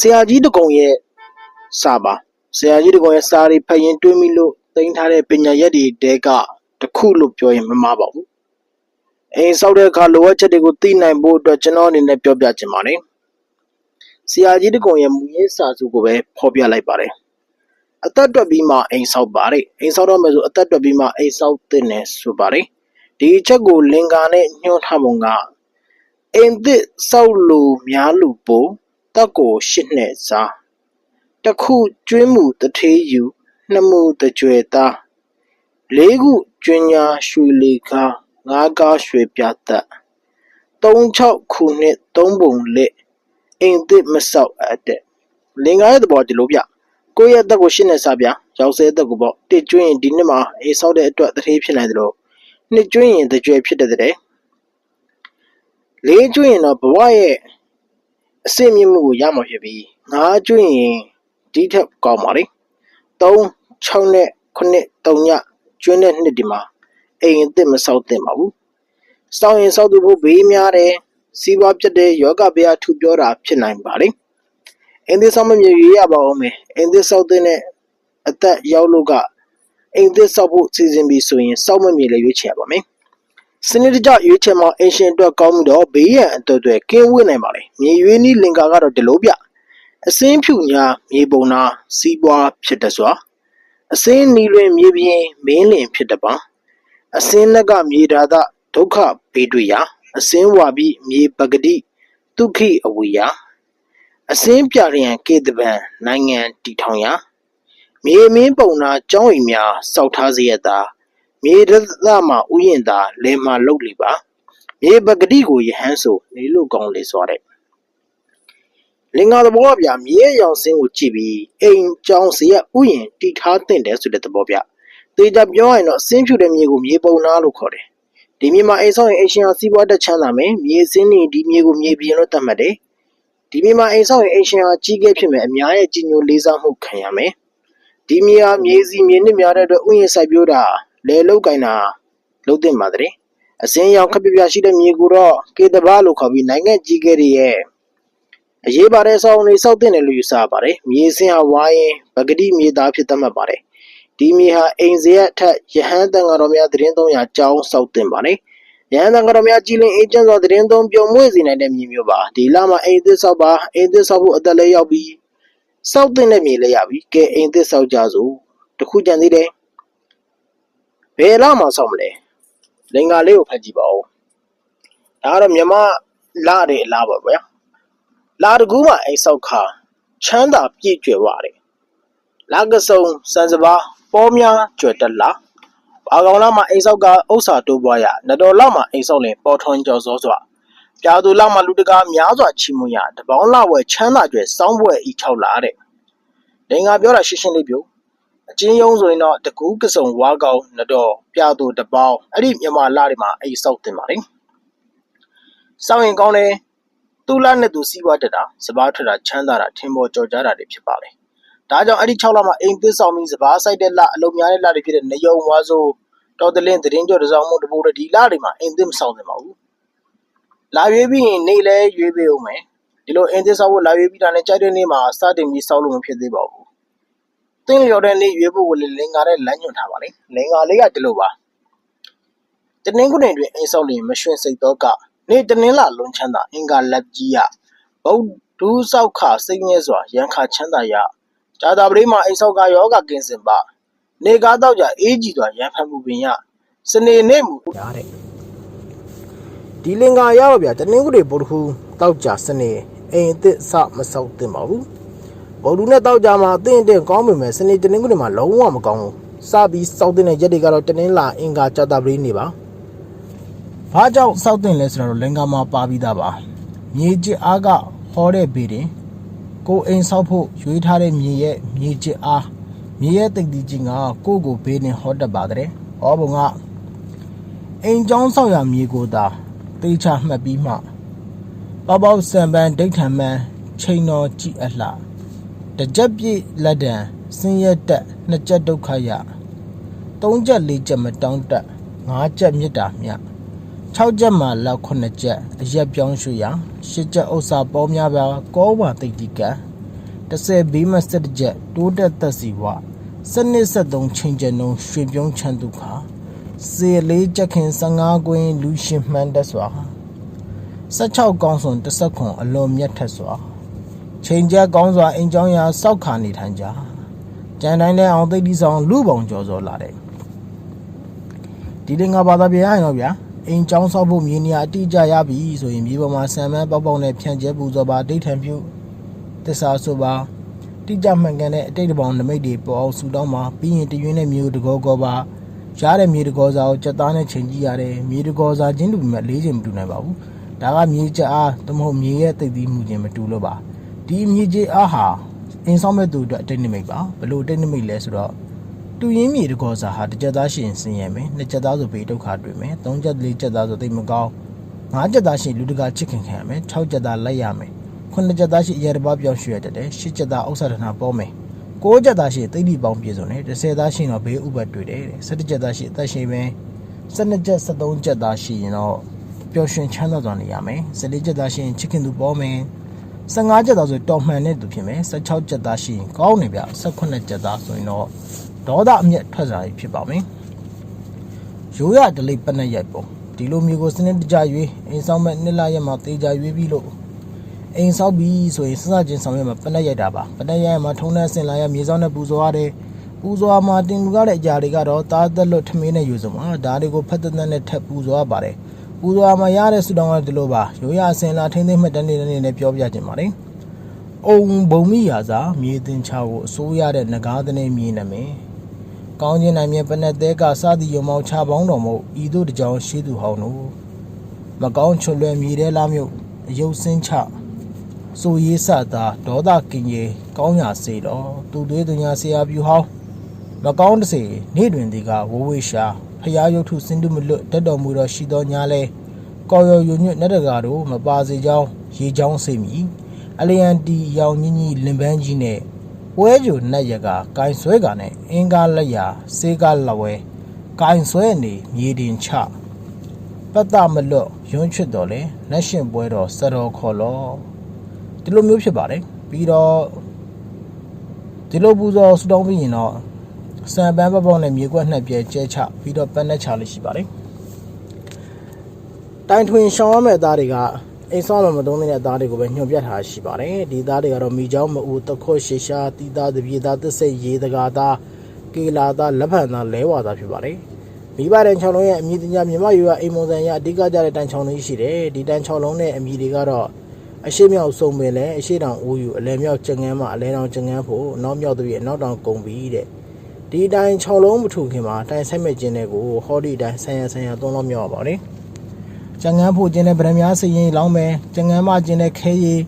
ဆရာကြီးတကုံရဲ့စာပါဆရာကြီးတကုံရဲ့စာတွေဖတ်ရင်တွေးမိလို့တင်ထားတဲ့ပညာရက်တွေတဲကတစ်ခုလို့ပြောရင်မမှားပါဘူးအိမ်ဆောက်တဲ့အခါလိုအပ်ချက်တွေကိုသိနိုင်ဖို့အတွက်ကျွန်တော်အနေနဲ့ပြောပြချင်ပါတယ်ဆရာကြီးတကုံရဲ့မူရင်းစာစုကိုပဲဖော်ပြလိုက်ပါတယ်အသက်တွက်ပြီးမှအိမ်ဆောက်ပါတယ်အိမ်ဆောက်တော့မယ်ဆိုအသက်တွက်ပြီးမှအိမ်ဆောက်တဲ့နယ်ဆိုပါတယ်ဒီအချက်ကိုလင်္ကာနဲ့ညှို့ထားပုံကအိမ်သစ်ဆောက်လို့များလို့ပို့ တက်ကိုရှစ်နှစ်စားတစ်ခုကျွင်းမှုတထေးယူနှစ်မှုတကြွယ်သားလေးခုကျွင်းညာရွှေလီကားငါးကားရွှေပြတ်36ခုနှစ်သုံးပုံလက်အိမ်သစ်မဆောက်အပ်တဲ့လင်္ကာရဲ့သဘောဒီလိုပြကိုယ့်ရဲ့အသက်ကိုရှစ်နှစ်စားပြရောက်စေအသက်ကိုပေါ့တစ်ကျွင်းရင်ဒီနှစ်မှာအိမ်ဆောက်တဲ့အတွက်တထေးဖြစ်နိုင်တယ်လို့နှစ်ကျွင်းရင်တကြွယ်ဖြစ်တဲ့တဲ့လေးကျွင်းရင်တော့ဘဝရဲ့ အစစ်မြင့်မှုကိုရမှာဖြစ်ပြီးငါးကျွင်းရင်ဒီထက်ကောင်းပါလေ3 6နဲ့9 3ညကျွင်းတဲ့နှစ်ဒီမှာအိမ်အစ်စ်မဆောက်သင့်ပါဘူးစောင်းရင်ဆောက်သူဖို့ဘေးများတယ်စီးပွားပြတ်တဲ့ယောဂဗျာထူပြောတာဖြစ်နိုင်ပါလေအိမ်သစ်ဆောက်မမြေရွေးရပါအောင်မယ်အိမ်သစ်ဆောက်တဲ့အသက်ရောက်လို့ကအိမ်သစ်ဆောက်ဖို့စီစဉ်ပြီးဆိုရင်စောက်မမြေလည်းရွေးချယ်ရပါမယ် စနစ်တကျရွေးချယ်မှာအင်ရှင်အတွက်ကောင်းပြီးတော့ဘေးရန်အတွက်တွေကင်းဝေးနိုင်ပါလေမြေရွေးနည်းလင်္ကာကတော့ဒီလိုပြအစင်းဖြူညာမြေပုံနာစီးပွားဖြစ်တဲ့စွာအစင်းနီလွင်မြေပြင်မင်းလင်ဖြစ်တဲ့ပါအစင်းလက်ကမြေဓာသဒုက္ခဘေးတွေ့ရာအစင်းဝါပြီးမြေပဂတိဒုက္ခိအဝေယအစင်းပြရန်ကေတပံနိုင်ငံတည်ထောင်ရာမြေမင်းပုံနာကျောင်းအိမ်များစောက်ထားစေရတာ မြေရသမှာဥယျင်သာလဲမှလုတ်လီပါမြေပဂတိကိုယဟန်ဆိုနေလို့ကောင်းလေစွာတဲ့လင်္ကာသဘောပြမြေရဲ့ရောင်စင်းကိုကြည့်ပြီးအိမ်ကျောင်းစရဥယျင်တည်ထားတဲ့တယ်ဆိုတဲ့သဘောပြတေချာပြောရရင်တော့အစင်းဖြူတဲ့မြေကိုမြေပုံနာလို့ခေါ်တယ်ဒီမြေမှာအိမ်ဆောင်ရင်အိမ်ရှင်ဟာစီးပွားတက်ချမ်းသာမယ်မြေစင်းနေဒီမြေကိုမြေပြင်လို့သတ်မှတ်တယ်ဒီမြေမှာအိမ်ဆောင်ရင်အိမ်ရှင်ဟာကြီးကဲဖြစ်မယ်အများရဲ့ကြီးညိုလေးစားမှုခံရမယ်ဒီမြေဟာမြေစီမြေနစ်များတဲ့အတွက်ဥယျာဉ်စိုက်ပျိုးတာ လဲလုတ်ကင်တာလုတ်တင်ပါတဲ့အစင်းရောင်ခပ်ပြပြရှိတဲ့မြေကိုတော့ကေတဘာလို့ခေါ်ပြီးနိုင်ငံကြီးကဲတွေရဲ့အရေးပါတဲ့ဆောင်းတွေစောက်တင်တယ်လို့ယူဆပါတယ်မြေစင်းဟာဝိုင်းပဂတိမြေသားဖြစ်သတ်မှတ်ပါတယ်ဒီမြေဟာအိမ်စရက်ထက်ယဟန်တန်ဃာတော်များသတင်း300ကျောင်းစောက်တင်ပါတယ်ရဟန်းတန်ဃာတော်များကြည်လင်အေးချမ်းစွာသတင်းသုံးပြုံမွေ့စေနိုင်တဲ့မြေမျိုးပါဒီလမှာအိမ်သစ်ဆောက်ပါအိမ်သစ်ဆောက်ဖို့အသက်လည်းရောက်ပြီးစောက်တဲ့မြေလည်းရပြီကဲအိမ်သစ်ဆောက်ကြစို့တခုကြံသေးတယ် ဘယ်လမှာဆောက်မလဲလင်္ကာလေးကိုဖတ်ကြည့်ပါဦးဒါကတော့မြမလာတဲ့အလားပါဗျာလာတကူးမှာအိမ်ဆောက်ခါချမ်းသာပြည့်ကျွယ်ပါတယ်လာကစုံစံစပါပေါ်များကျွယ်တက်လာဘာကောင်လာမှာအိမ်ဆောက်ကဥစ္စာတိုးပွားရနတော်လောက်မှာအိမ်ဆောက်လင်ပေါ်ထွန်းကြော်စောစွာပြာသူလောက်မှာလူတကာများစွာချီးမွမ်းရတပေါင်းလောက်ဝဲချမ်းသာကျွယ်စောင်းပွဲဤ၆လာတဲ့လင်္ကာပြောတာရှင်းရှင်းလေးပြော အချင်းယုံဆိုရင်တော့တကူးကစုံဝါကောင်နတော်ပြသူတပေါင်းအဲ့ဒီမြန်မာလာတွေမှာအိမ်ဆောက်တင်ပါလေစောင်းရင်ကောင်းတယ်သူ့လာနဲ့သူစီးပွားတက်တာစပားထွက်တာချမ်းသာတာထင်ပေါ်ကြော်ကြားတာတွေဖြစ်ပါလေဒါကြောင့်အဲ့ဒီ6လမှာအိမ်သစ်ဆောင်ပြီးစပားဆိုင်တဲ့လအလုံးများတဲ့လတွေဖြစ်တဲ့နယုံဝါဆိုတော်တလင်းသတင်းကြော်တစောင်းမှုတပိုးဒီလတွေမှာအိမ်သစ်မဆောင်သင့်ပါဘူးလာရွေးပြီးရင်နေလဲရွေးပေးအောင်မယ်ဒီလိုအိမ်သစ်ဆောင်ဖို့လာရွေးပြီးတာနဲ့ကြိုက်တဲ့နေ့မှာစတင်ပြီးဆောက်လို့မဖြစ်သေးပါဘူး တင်းလျော်တဲ့နေ့ရွေးဖို့ကိုလည်းလင်္ကာတဲ့လမ်းညွှန်ထားပါလေလင်္ကာလေးကဒီလိုပါတနင်္ဂနွေတွင်အိမ်ဆောက်လျင်မရွှင်စိတ်တော့ကနေ့တနင်္လာလွန်ချမ်းသာအင်္ဂါလက်ကြီးရဘုဒူးဆောက်ခစိတ်ငဲစွာရန်ခါချမ်းသာရဂျာတာပရိမှာအိမ်ဆောက်ကယောဂကင်းစင်ပါနေကားတော့ကြအေးကြည်စွာရန်ဖန်မှုပင်ရစနေနေ့မူရတဲ့ဒီလင်္ကာရပါဗျာတနင်္ဂနွေဗုဒ္ဓဟူတောက်ကြစနေအိမ်အစ်စ်စမဆောက်သင့်ပါဘူး ဗုဒ္ဓနဲ့တောက်ကြမှာအသင့်အင့်ကောင်းပေမဲ့စနေတနင်္ဂနွေမှာလုံးဝမကောင်းဘူးစပြီးစောက်တဲ့ရက်တွေကတော့တနင်္လာအင်္ဂါကြာတာပရိနေပါဘာကြောင့်စောက်တင်လဲဆိုတော့လင်္ကာမှာပါပြီးသားပါမြေကျစ်အားကဟောတဲ့ဘေးတင်ကိုအိမ်ဆောက်ဖို့ရွေးထားတဲ့မြေရဲ့မြေကျစ်အားမြေရဲ့တိတ်တိချင်းကကိုကိုဘေးနဲ့ဟောတတ်ပါတယ်ဟောဘုံကအိမ်ကျောင်းဆောက်ရမြေကိုသာတေချာမှတ်ပြီးမှပေါပေါစံပန်းဒိဋ္ဌံမန်းချိန်တော်ကြည့်အလှ တကြက်ပြည့်လက်တံစင်းရက်တက်နှစ်ကြက်ဒုက္ခရသုံးကြက်လေးကြက်မတောင်းတက်ငါးကြက်မြစ်တာမြ6ချက်မှလောက်9ချက်အရက်ပြောင်းရွှေ့ရ10ချက်ဥစ္စာပေါများပြာကောဝါတိတ်တိက30ဘေးမတ်ဆက်တစ်ချက်တိုးတက်သက်စီဝစနစ်73ချိန်ကျနှုံရွှေပြုံးချမ်းသူခါစေလေးချက်ခင်15ကွင်းလူရှင်မှန်တက်စွာ16ကောင်းစွန်တစ်ခွန်အလွန်မြတ်ထက်စွာ ချိန်ချက်ကောင်းစွာအိမ်ကြောင်းရာစောက်ခါနေထိုင်ကြကြံတိုင်းလဲအောင်သိတိဆောင်လူပုံကျော်စောလာတဲ့ဒီလင်္ကာဘာသာပြန်ရရင်တော့ဗျာအိမ်ကြောင်းဆောက်ဖို့မြေနေရာအတိအကျရပြီဆိုရင်မြေပေါ်မှာဆံမန်းပေါက်ပေါက်နဲ့ဖြန့်ကျဲပူဇော်ပါဒိဋ္ဌံပြုသစ္စာဆိုပါတိကျမှန်ကန်တဲ့အတိတ်တပေါင်းနမိတ်တွေပေါ်အောင်ဆူတောင်းပါပြီးရင်တရွင်းနဲ့မြေတကောကောပါရတဲ့မြေတကောစာကိုစက်သားနဲ့ချိန်ကြည့်ရတယ်မြေတကောစာချင်းတူပေမဲ့လေးချိန်မတူနိုင်ပါဘူးဒါကမြေချက်အားတမဟုတ်မြေရဲ့သိသိမှုချင်းမတူလို့ပါ ဒီမြေကြီးအားဟာအင်းဆောင်မဲ့သူအတွက်အတိတ်နမိတ်ပါဘလို့အတိတ်နမိတ်လဲဆိုတော့တူရင်းမြေတကောစာဟာတစ်ချက်သားရှိရင်ဆင်းရဲမယ်နှစ်ချက်သားဆိုဘေးဒုက္ခတွေ့မယ်သုံးချက်လေးချက်သားဆိုသိပ်မကောင်းငါးချက်သားရှိလူတကာချစ်ခင်ခံရမယ်၆ချက်သားလိုက်ရမယ်ခုနှစ်ချက်သားရှိအရာတစ်ပါးပြောင်းရွှေ့ရတတ်တယ်ရှစ်ချက်သားဥစ္စာဒနာပေါ်မယ်ကိုးချက်သားရှိသိတိပေါင်းပြည့်စုံတယ်30သားရှိတော့ဘေးဥပတ်တွေ့တယ်17ချက်သားရှိအသက်ရှင်မယ်12ချက်73ချက်သားရှိရင်တော့ပျော်ရွှင်ချမ်းသာစွာနေရမယ်14ချက်သားရှိရင်ချစ်ခင်သူပေါ်မယ် 15ချက်သားဆိုတော်မှန်တဲ့သူဖြစ်မယ်16ချက်သားရှိရင်ကောင်းနေပြ18ချက်သားဆိုရင်တော့ဒေါသအမျက်ထွက်စားရဖြစ်ပါမယ်ရိုးရဒလိပနက်ရိုက်ပုံဒီလိုမျိုးကိုစနစ်တကျရွေးအိမ်ဆောင်မဲ့နှစ်လရက်မှာတေချာရွေးပြီးလို့အိမ်ဆောက်ပြီးဆိုရင်စစချင်းဆောင်ရွက်မှာပနက်ရိုက်တာပါပနက်ရိုက်မှာထုံးတဲ့ဆင်လာရမြေဆောင်နဲ့ပူဇော်ရတယ်ပူဇော်မှာတင်လူရတဲ့အကြာတွေကတော့တားသက်လွတ်ထမင်းနဲ့ယူစုံမှာဒါတွေကိုဖက်သက်သက်နဲ့ထက်ပူဇော်ရပါတယ် ပူဇော်မှာရတဲ့ဆုတောင်းရဒီလိုပါရိုးရအစင်လာထိမ့်သိမ့်မှတ်တမ်းနေနေနဲ့ပြောပြခြင်းပါတယ်အုံဘုံမိရာစာမြေတင်ချကိုအစိုးရတဲ့ငကားတဲ့မြေနမင်းကောင်းခြင်းနိုင်မြပနက်သေးကစသည်ရုံမောင်ချပေါင်းတော်မူဤတို့တကြောင်ရှိသူဟောင်းတို့မကောင်းချွလွယ်မြေတဲ့လားမြို့အယုတ်စင်းချဆိုရေးစတာဒေါသကင်ကြီးကောင်းရာစေတော်သူသွေးသူညာဆရာပြူဟောင်းမကော င်းတစေနေ့တွင်ဒီကဝဝေရှာဖျားရုပ်ထုစင်တုမလွတ်တက်တော်မူတော်ရှိတော်ညာလဲကော်ရော်ယုံညွတ်နဲ့တကာတို့မပါစေကြောင်းရေချောင်းစေမိအလျန်တီရောင်ကြီးကြီးလင်ပန်းကြီးနဲ့ပွဲကြိုနတ်ရကဂိုင်ဆွဲကနဲ့အင်္ဂါလက်ရာစေကလဝဲဂိုင်ဆွဲနေမြေတင်ချပတ်တမလွတ်ရွံ့ချွတ်တော်လဲလက်ရှင်ပွဲတော်စတော်ခေါ်လောဒီလိုမျိုးဖြစ်ပါတယ်ပြီးတော့ဒီလိုပူဇော်ဆူတောင်းပြီးရင်တော့ စံပန်းပပေါက်နဲ့မြေကွက်နှစ်ပြဲကျဲချပြီးတော့ပန်းနဲ့ချလို့ရှိပါတယ်တိုင်ထွင်ရှောင်းရမယ့်အသားတွေကအိမ်ဆောက်လို့မသုံးတဲ့အသားတွေကိုပဲညှို့ပြတ်ထားရှိပါတယ်ဒီသားတွေကတော့မိချောင်းမအူတခွတ်ရှေရှာတီသားတပြေသားသစ်စိတ်ရေတကာသားကေလာသားလက်ဖန်သားလဲဝါသားဖြစ်ပါတယ်မိဘတိုင်ချောင်းလုံးရဲ့အမည်တင်ကြမြမရွာအိမ်မုံစံရအဓိကကြတဲ့တိုင်ချောင်းလုံးရှိတယ်ဒီတိုင်ချောင်းလုံးနဲ့အမည်တွေကတော့အရှိမြောက်စုံပင်လဲအရှိတောင်ဦးယူအလဲမြောက်ကျငန်းမအလဲတောင်ကျငန်းဖို့နောက်မြောက်တပြည့်အနောက်တောင်ကုံပြီးတဲ့ ဒီတိုင်6လုံးမထူခင်မှာတိုင်ဆိုင်မဲ့ကျင်းတဲ့ကိုဟောဒီတိုင်ဆန်ရဆန်ရသုံးလုံးမြောက်ပါပါတယ်ကျငန်းဖို့ကျင်းတဲ့ဗရမ ्या စရင်လောင်းမယ်ကျငန်းမကျင်းတဲ့ခဲရည်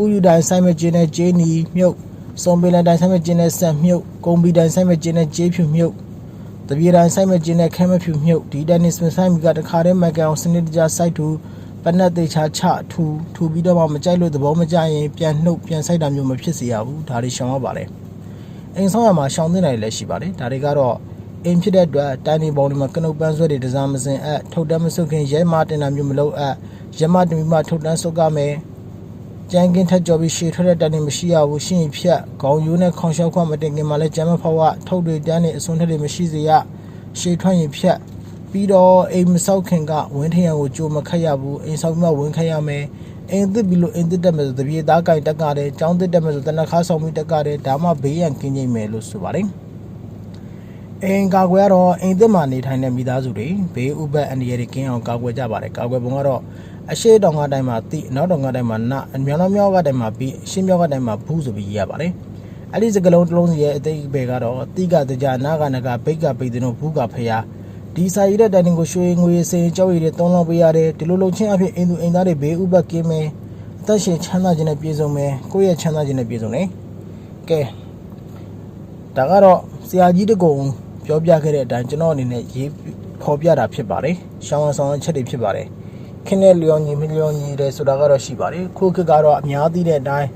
ဥယူတိုင်ဆိုင်မဲ့ကျင်းတဲ့ဂျေးနီမြုပ်စုံပင်လတိုင်ဆိုင်မဲ့ကျင်းတဲ့ဆက်မြုပ်ကုံပီတိုင်ဆိုင်မဲ့ကျင်းတဲ့ဂျေးဖြူမြုပ်တပြေတိုင်ဆိုင်မဲ့ကျင်းတဲ့ခဲမဖြူမြုပ်ဒီတိုင်နစ်မဆိုင်မီကတခါတည်းမကန်အောင်စနစ်တကျစိုက်ထူပနက်သေးချာချထူထူပြီးတော့မှမကြိုက်လို့သဘောမကျရင်ပြန်နှုတ်ပြန်ဆိုင်တာမျိုးမဖြစ်စေရဘူးဒါတွေရှောင်ရပါတယ် အိမ်ဆောင်ရမှာရှောင်သင့်တယ်လည်းရှိပါတယ်ဒါတွေကတော့အိမ်ဖြစ်တဲ့အတွက်တိုင်းနေပုံတွေမှာကနုတ်ပန်းဆွဲတွေတစားမစင်အပ်ထုတ်တမ်းမဆုတ်ခင်ရဲမတင်တာမျိုးမလုပ်အပ်ရမတမီမထုတ်တမ်းဆုတ်ကမယ်ကြမ်းကင်းထက်ကြော်ပြီးရှည်ထွက်တဲ့တန်နေမရှိရဘူးရှင်းဖြတ်ခေါင်းရိုးနဲ့ခေါင်းလျှောက်ခွမတင်ခင်မှာလည်းကြမ်းမဖောက်ဝထုတ်တွေတန်းနေအစွန်းထက်တွေမရှိစေရရှည်ထွက်ရင်ဖြတ်ပြီးတော့အိမ်မဆောက်ခင်ကဝင်းထရံကိုကြိုမခတ်ရဘူးအိမ်ဆောက်ပြီးမှဝင်းခတ်ရမယ် အိမ်သစ်ပြီးလို့အိမ်သစ်တက်မယ်ဆိုတပြေသားကင်တက်ကြတယ်ចောင်းသစ်တက်မယ်ဆိုတနခါဆောင်ပြီးတက်ကြတယ်ဒါမှဘေးရန်ကင်းနိုင်မယ်လို့ဆိုပါတယ်အိမ်ကာကွယ်ကတော့အိမ်သစ်မှာနေထိုင်တဲ့မိသားစုတွေဘေးဥပတ်အန္တရာယ်တွေကင်းအောင်ကာကွယ်ကြပါတယ်ကာကွယ်ပုံကတော့အရှိတောင်ကတိုင်းမှာတိအနောက်တောင်ကတိုင်းမှာနအမြောင်းမြောင်းကတိုင်းမှာပြီးအရှင်းမြောင်းကတိုင်းမှာဘူးဆိုပြီးရပါတယ်အဲ့ဒီစကလုံးတစ်လုံးစီရဲ့အသိအပေကတော့တိကတကြနာကနကဘိတ်ကပိတ်တဲ့ဘူးကဖျား ဒီစာရည်တဲ့တိုင်တင်ကိုရွှေငွေစင်ကြောက်ရည်တွေသုံးလောက်ပေးရတယ်ဒီလိုလုံချင်းအဖြစ်အင်းသူအင်းသားတွေဘေးဥပတ်ကင်းမယ်အသက်ရှင်ချမ်းသာခြင်းနဲ့ပြည့်စုံမယ်ကိုယ့်ရဲ့ချမ်းသာခြင်းနဲ့ပြည့်စုံတယ်ကဲဒါကတော့ဆရာကြီးတကုံပြောပြခဲ့တဲ့အတိုင်းကျွန်တော်အနေနဲ့ရေးဖော်ပြတာဖြစ်ပါတယ်ရှောင်းအောင်ဆောင်ချက်တွေဖြစ်ပါတယ်ခင်းတဲ့လျော်ညီမလျော်ညီတယ်ဆိုတာကတော့ရှိပါတယ်ခုခေတ်ကတော့အများသိတဲ့အတိုင်း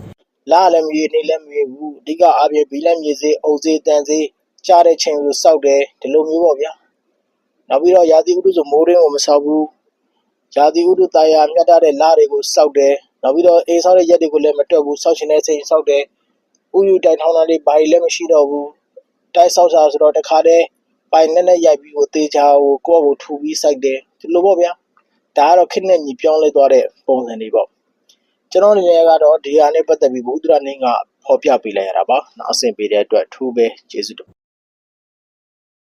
လာလည်းမရွေနေလည်းမရွေဘူးအဓိကအပြင်ဘီလက်မြေစေးအုပ်စေးတန်စေးကြားတဲ့ချိန်ကိုစောက်တယ်ဒီလိုမျိုးပေါ့ဗျာ နောက်ပြီးတော့ရာသီဥတုဆိုမိုးရင်းကိုမဆောက်ဘူးရာသီဥတုတာယာမြတ်တဲ့လတွေကိုစောက်တယ်နောက်ပြီးတော့အေးဆောက်တဲ့ရက်တွေကိုလည်းမတွက်ဘူးစောက်ရှင်တဲ့ချိန်စောက်တယ်ဥယူတိုင်ထောင်းတာတွေဘာတွေလည်းမရှိတော့ဘူးတိုက်ဆောက်တာဆိုတော့တခါတည်းပိုင်နဲ့နဲ့ရိုက်ပြီးကိုတေချာကိုကိုယ့်ကိုထူပြီးစိုက်တယ်ဒီလိုပေါ့ဗျာဒါကတော့ခက်နဲ့ညီပြောင်းလဲသွားတဲ့ပုံစံတွေပေါ့ကျွန်တော်အနေနဲ့ကတော့ဒီဟာနဲ့ပတ်သက်ပြီးဘုဒ္ဓရနေကဟောပြပေးလိုက်ရတာပါနောက်အဆင်ပေးတဲ့အတွက်ထူးပဲကျေးဇူးတင်